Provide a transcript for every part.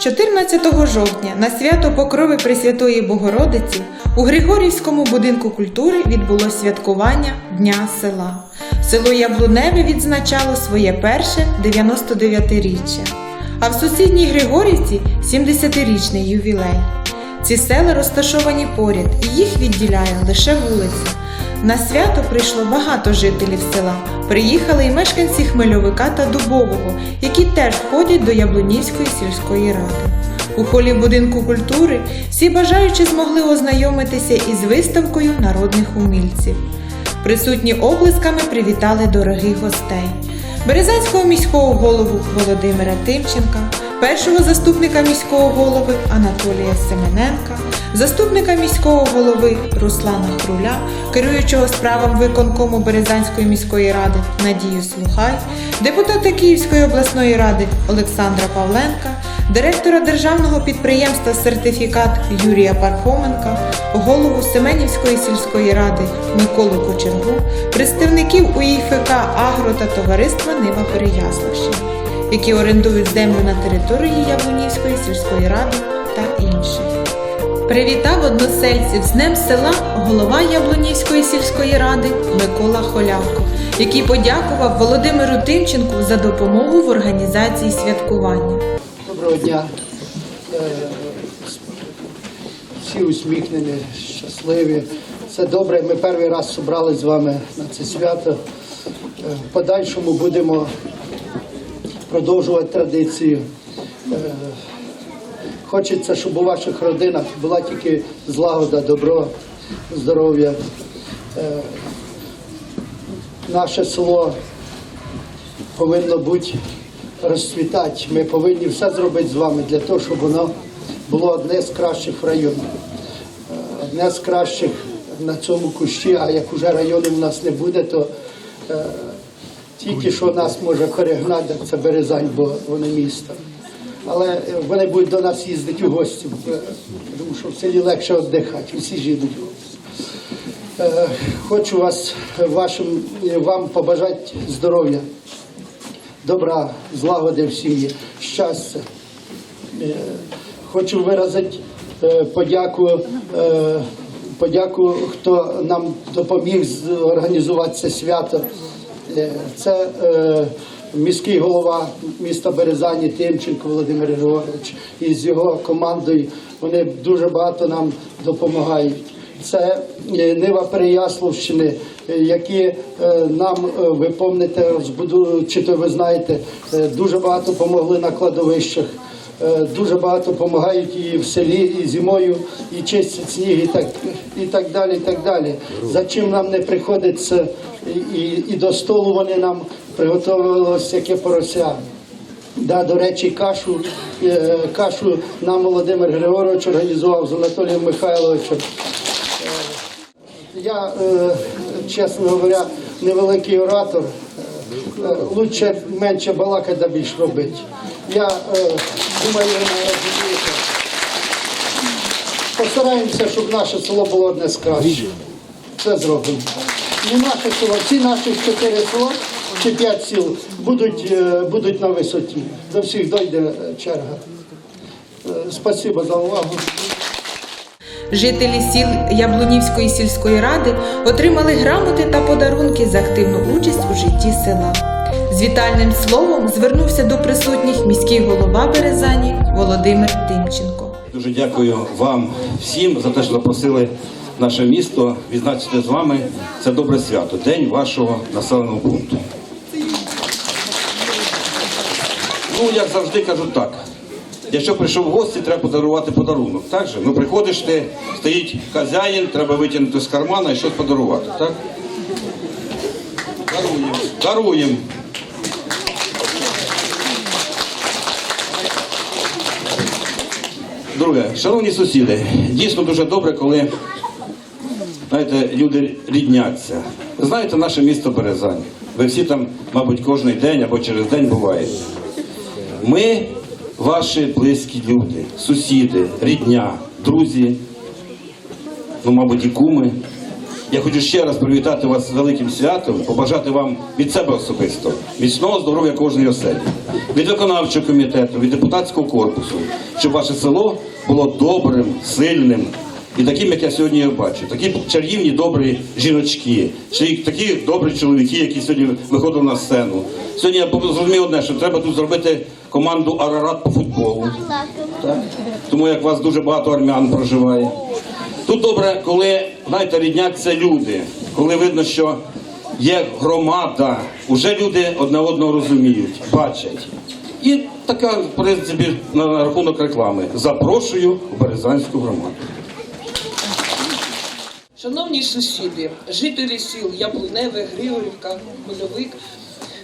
14 жовтня на свято Покрови Пресвятої Богородиці у Григорівському будинку культури відбулося святкування Дня села. Село Яблуневе відзначало своє перше 99-річчя, а в сусідній Григорівці 70-річний ювілей. Ці села розташовані поряд, і їх відділяє лише вулиця. На свято прийшло багато жителів села. Приїхали й мешканці Хмельовика та Дубового, які теж входять до Яблунівської сільської ради. У холі будинку культури всі бажаючі змогли ознайомитися із виставкою народних умільців. Присутні оплесками привітали дорогих гостей. Березанського міського голову Володимира Тимченка, першого заступника міського голови Анатолія Семененка, заступника міського голови Руслана Хруля, керуючого справам виконкому Березанської міської ради Надію Слухай, депутата Київської обласної ради Олександра Павленка, директора державного підприємства Сертифікат Юрія Пархоменка, голову Семенівської сільської ради Миколу Кочергу, представників УІФК Агро та товариства Нива Переяславщина, які орендують землю на території Яблунівської сільської ради та інших. Привітав односельців з Днем села голова Яблунівської сільської ради Микола Холявко, який подякував Володимиру Тимченку за допомогу в організації святкування. Доброго дня. Е, Всі усміхнені, щасливі. Це добре. Ми перший раз зібрали з вами на це свято. Е, В подальшому будемо продовжувати традицію. Хочеться, щоб у ваших родинах була тільки злагода, добро, здоров'я. Е, Наше село повинно бути розцвітати. Ми повинні все зробити з вами для того, щоб воно було одне з кращих в районі. Е, Одне з кращих на цьому кущі, а як уже районів у нас не буде, то е, тільки що нас може перегнати, це Березань, бо вони місто. Але е, вони будуть до нас їздити у гості, е, тому що в селі легше віддихати, усі ж. Е, Хочу вас, вашим, вам побажати здоров'я, добра, злагоди в сім'ї, щастя. Хочу виразити подяку, подяку, хто нам допоміг організувати це свято. Це міський голова міста Березані Тимченко Володимир Григорович і з його командою вони дуже багато нам допомагають. Це е, Нива Переяславщини, е, які е, нам, ви розбуду- чи то ви знаєте, дуже багато допомогли на кладовищах. Дуже багато допомагають і в селі, і зимою, і чистять сніг, і так, і так далі. і так далі. За чим нам не приходиться, і, і, до столу вони нам приготували ось яке порося. Да, до речі, кашу, е, кашу нам Володимир Григорович організував з Анатолієм Михайловичем. Я, е, чесно говоря, невеликий оратор. Е, Лучше менше балакати, да більш робити. Я е, думаю, ви розумієте. Постараємося, щоб наше село було одне з кращих. Це зробимо. Не наше село, всі наші чотири села чи п'ять сіл будуть, е, будуть на висоті. До всіх дойде е, черга. Е, Спасибо за увагу. Жителі сіл Яблунівської сільської ради отримали грамоти та подарунки за активну участь у житті села. З вітальним словом звернувся до присутніх міський голова Березані Володимир Тимченко. Дуже дякую вам всім за те, що запросили наше місто відзначити з вами це добре свято, день вашого населеного пункту. Ну, як завжди кажу так. Якщо прийшов в гості, треба подарувати подарунок. Так же? Ну приходиш ти, стоїть хазяїн, треба витягнути з кармана і щось подарувати. Так? Даруємо. Даруємо. Друге, шановні сусіди, дійсно дуже добре, коли знаєте, люди рідняться. Ви знаєте наше місто Березань. Ви всі там, мабуть, кожен день або через день буваєте. Ми ваші близькі люди, сусіди, рідня, друзі, ну, мабуть, і куми. Я хочу ще раз привітати вас з великим святом, побажати вам від себе особисто міцного здоров'я кожної оселі, від виконавчого комітету, від депутатського корпусу, щоб ваше село було добрим, сильним і таким, як я сьогодні його бачу. Такі чарівні, добрі жіночки, такі добрі чоловіки, які сьогодні виходили на сцену. Сьогодні я зрозумів одне, що треба тут зробити команду Арарат по футболу. Так? Тому як у вас дуже багато армян проживає. Тут добре, коли, знаєте, рідняк це люди, коли видно, що є громада, вже люди одне одного розуміють, бачать. І така, в принципі, на рахунок реклами. Запрошую в Березанську громаду. Шановні сусіди, жителі сіл Яблуневе, Григорівка, Хмельовик,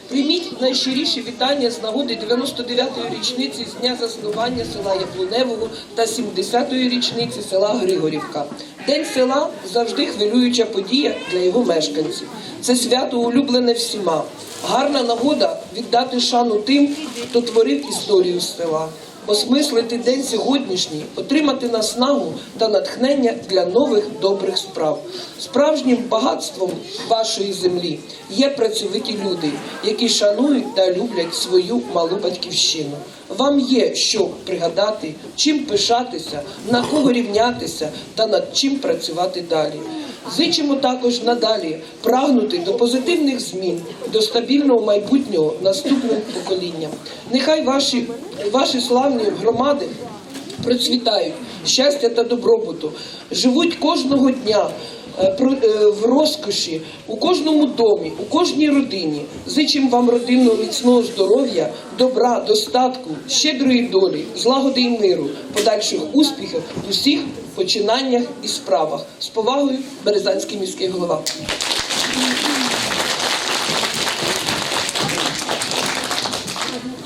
прийміть найщиріші вітання з нагоди 99-ї річниці з дня заснування села Яблуневого та 70-ї річниці села Григорівка. День села завжди хвилююча подія для його мешканців. Це свято улюблене всіма. Гарна нагода віддати шану тим, хто творив історію села осмислити день сьогоднішній, отримати наснагу та натхнення для нових добрих справ. Справжнім багатством вашої землі є працьовиті люди, які шанують та люблять свою малу батьківщину. Вам є що пригадати, чим пишатися, на кого рівнятися та над чим працювати далі. Зичимо також надалі прагнути до позитивних змін, до стабільного майбутнього наступним поколінням. Нехай ваші, ваші славні громади процвітають щастя та добробуту, живуть кожного дня. е, е, В розкоші у кожному домі, у кожній родині зичим вам родинного міцного здоров'я, добра, достатку, щедрої долі, злагоди і миру, подальших успіхів усіх починаннях і справах. З повагою, Березанський міський голова.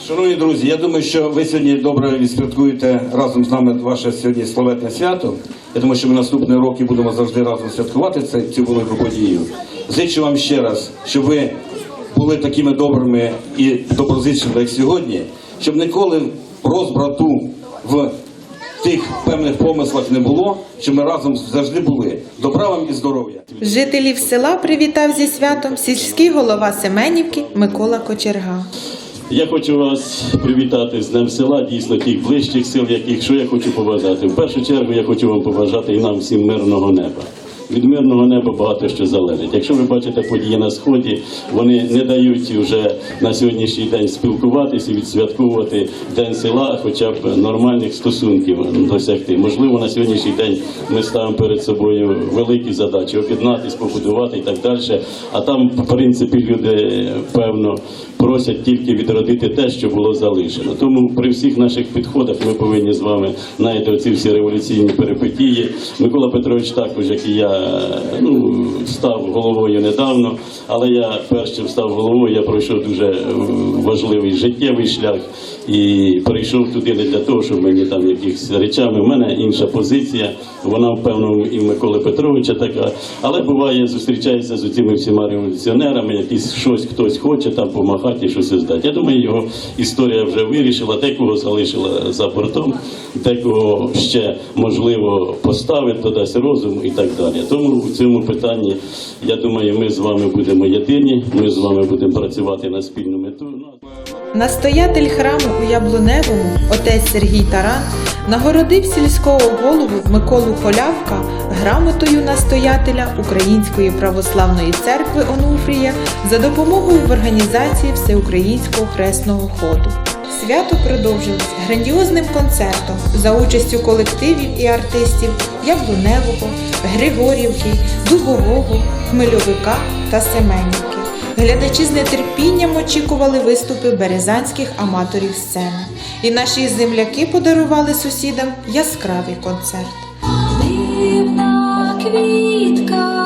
Шановні друзі, я думаю, що ви сьогодні добре відсвяткуєте разом з нами ваше сьогодні славетне свято. Я думаю, що ми наступні роки будемо завжди разом святкувати це, цю велику подію. Зичу вам ще раз, щоб ви були такими добрими і доброзичними, як сьогодні, щоб ніколи розбрату в тих певних помислах не було, що ми разом завжди були. Добра вам і здоров'я. Жителів села привітав зі святом сільський голова Семенівки Микола Кочерга. Я хочу вас привітати з Днем села, дійсно тих ближчих сил, яких що я хочу побажати. В першу чергу я хочу вам побажати і нам всім мирного неба. Від мирного неба багато що залежить. Якщо ви бачите події на сході, вони не дають вже на сьогоднішній день спілкуватися і відсвятковувати день села, хоча б нормальних стосунків досягти. Можливо, на сьогоднішній день ми ставимо перед собою великі задачі об'єднатись, побудувати і так далі. А там, в принципі, люди певно просять тільки відродити те, що було залишено. Тому при всіх наших підходах ми повинні з вами знаєте, оці всі революційні перипетії. Микола Петрович також, як і я, ну став головою недавно, але я перш чим став головою, я пройшов дуже е, важливий життєвий шлях і прийшов туди не для того, щоб мені там якихось речами. У мене інша позиція. Вона впевнено і в Миколи Петровича така. Але буває, зустрічається з цими всіма революціонерами, якісь щось хтось хоче там помахати і щось здати. Я думаю, його історія вже вирішила, декого залишила за бортом, декого ще можливо поставить, додасть розум і так далі. Тому в цьому питанні я думаю, ми з вами будемо єдині. Ми з вами будемо працювати на спільну мету. Настоятель храму у Яблуневому, отець Сергій Таран, нагородив сільського голову Миколу Полявка грамотою настоятеля Української православної церкви Онуфрія за допомогою в організації Всеукраїнського хресного ходу. Свято продовжилось грандіозним концертом за участю колективів і артистів Яблуневого, Григорівки, Дубового, Хмельовика та Семенівки. Глядачі з нетерпінням очікували виступи березанських аматорів сцени, і наші земляки подарували сусідам яскравий концерт. Дивна квітка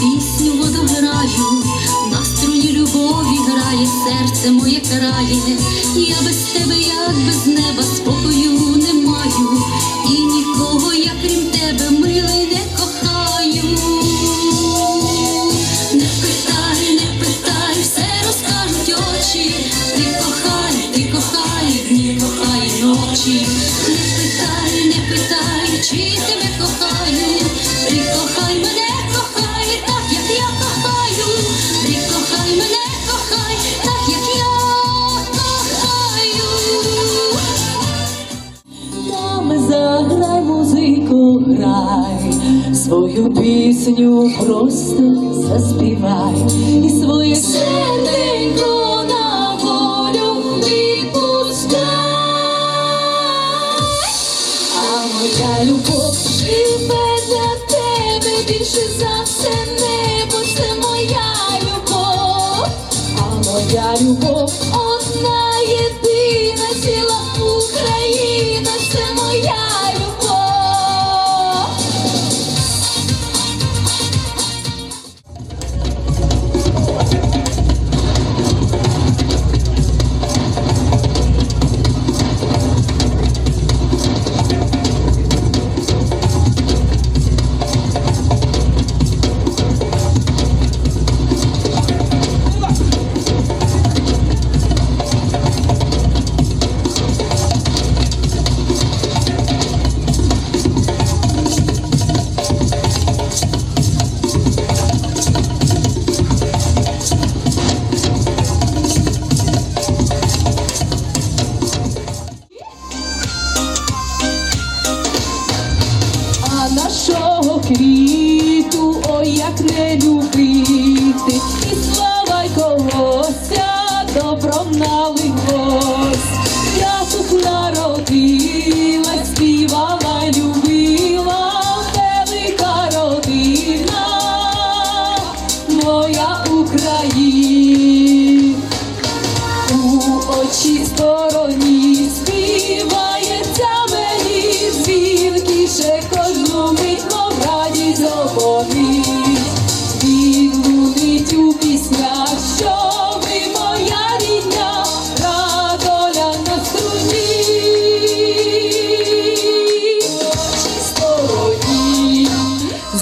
пісню водограю, на струні любові грає серце моє крає, я без тебе, як без неба, спокою не маю, і нікого, я крім тебе, милий не кохаю. Не питай, не питай, все розкажуть очі. Ти кохай, ти кохай, дні кохай ночі. Не питай, не питай, чи тебе кохаю. Свою пісню просто заспівай. І своє серденько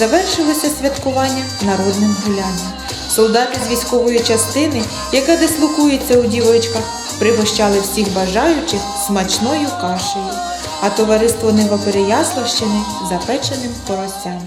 Завершилося святкування народним гулянням. Солдати з військової частини, яка дислокується у дівочках, пригощали всіх бажаючих смачною кашею, а товариство Нива Переяславщини запеченим поросям.